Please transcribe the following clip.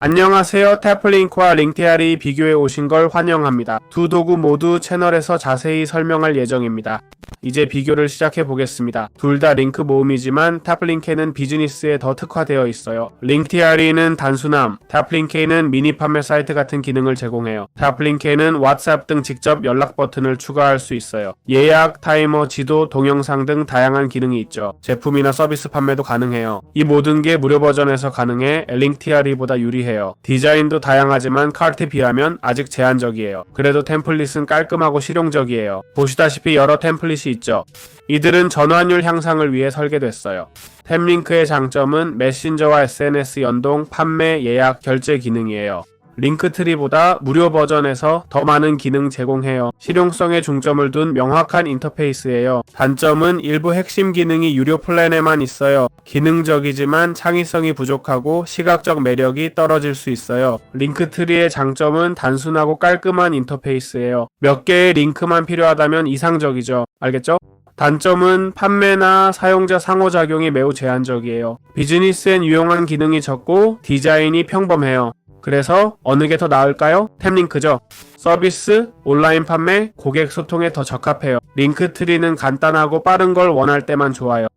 안녕하세요. 태플링크와 링테알이 비교해 오신 걸 환영합니다. 두 도구 모두 채널에서 자세히 설명할 예정입니다. 이제 비교를 시작해 보겠습니다. 둘 다 링크 모음이지만 태플링크는 비즈니스에 더 특화되어 있어요. 링테알이는 단순함, 태플링크는 미니 판매 사이트 같은 기능을 제공해요. 태플링크는 왓츠앱 등 직접 연락 버튼을 추가할 수 있어요. 예약, 타이머, 지도, 동영상 등 다양한 기능이 있죠. 제품이나 서비스 판매도 가능해요. 이 모든 게 무료 버전에서 가능해 링티아리보다 유리해요. 디자인도 다양하지만 카르트에 비하면 아직 제한적이에요. 그래도 템플릿은 깔끔하고 실용적이에요. 보시다시피 여러 템플릿이 있죠. 이들은 전환율 향상을 위해 설계됐어요. 템링크의 장점은 메신저와 SNS 연동, 판매, 예약, 결제 기능이에요. 링크트리보다 무료 버전에서 더 많은 기능 제공해요. 실용성에 중점을 둔 명확한 인터페이스예요. 단점은 일부 핵심 기능이 유료 플랜에만 있어요. 기능적이지만 창의성이 부족하고 시각적 매력이 떨어질 수 있어요. 링크트리의 장점은 단순하고 깔끔한 인터페이스예요. 몇 개의 링크만 필요하다면 이상적이죠. 알겠죠? 단점은 판매나 사용자 상호작용이 매우 제한적이에요. 비즈니스엔 유용한 기능이 적고 디자인이 평범해요. 그래서 어느 게 더 나을까요? 템링크죠. 서비스, 온라인 판매, 고객 소통에 더 적합해요. 링크 트리는 간단하고 빠른 걸 원할 때만 좋아요.